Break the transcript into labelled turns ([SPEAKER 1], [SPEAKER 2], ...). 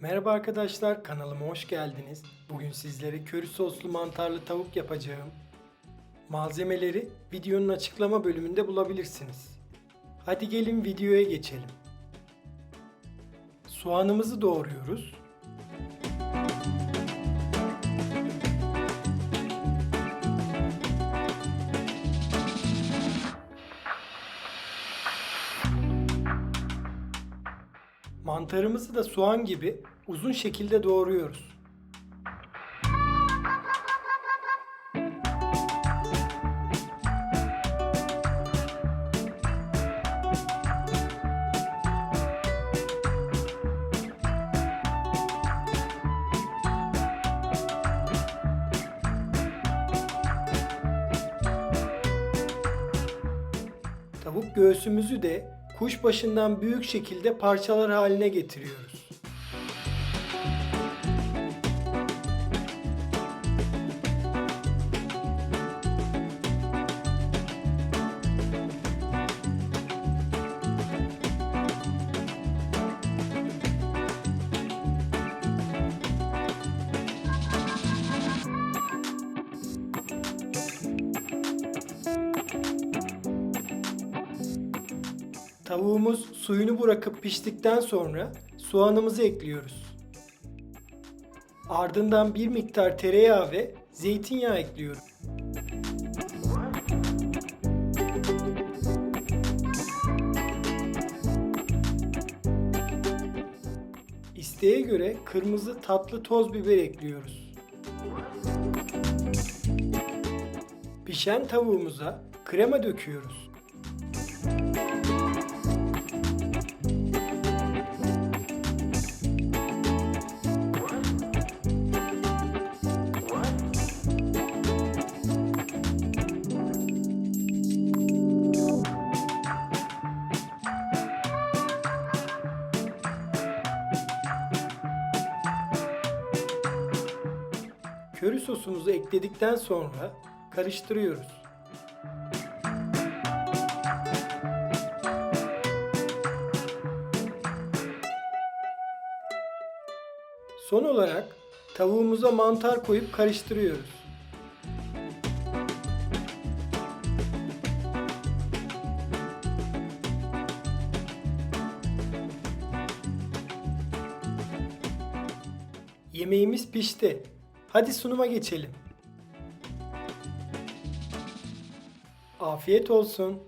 [SPEAKER 1] Merhaba arkadaşlar, kanalıma hoş geldiniz. Bugün sizlere köri soslu mantarlı tavuk yapacağım. Malzemeleri videonun açıklama bölümünde bulabilirsiniz. Hadi gelin videoya geçelim. Soğanımızı doğruyoruz. Mantarımızı da soğan gibi uzun şekilde doğruyoruz. Tavuk göğsümüzü de kuşbaşından büyük şekilde parçalar haline getiriyoruz. Tavuğumuz suyunu bırakıp piştikten sonra soğanımızı ekliyoruz. Ardından bir miktar tereyağı ve zeytinyağı ekliyorum. İsteğe göre kırmızı tatlı toz biber ekliyoruz. Pişen tavuğumuza krema döküyoruz. Köri sosumuzu ekledikten sonra karıştırıyoruz. Son olarak tavuğumuza mantar koyup karıştırıyoruz. Yemeğimiz pişti. Hadi sunuma geçelim. Afiyet olsun.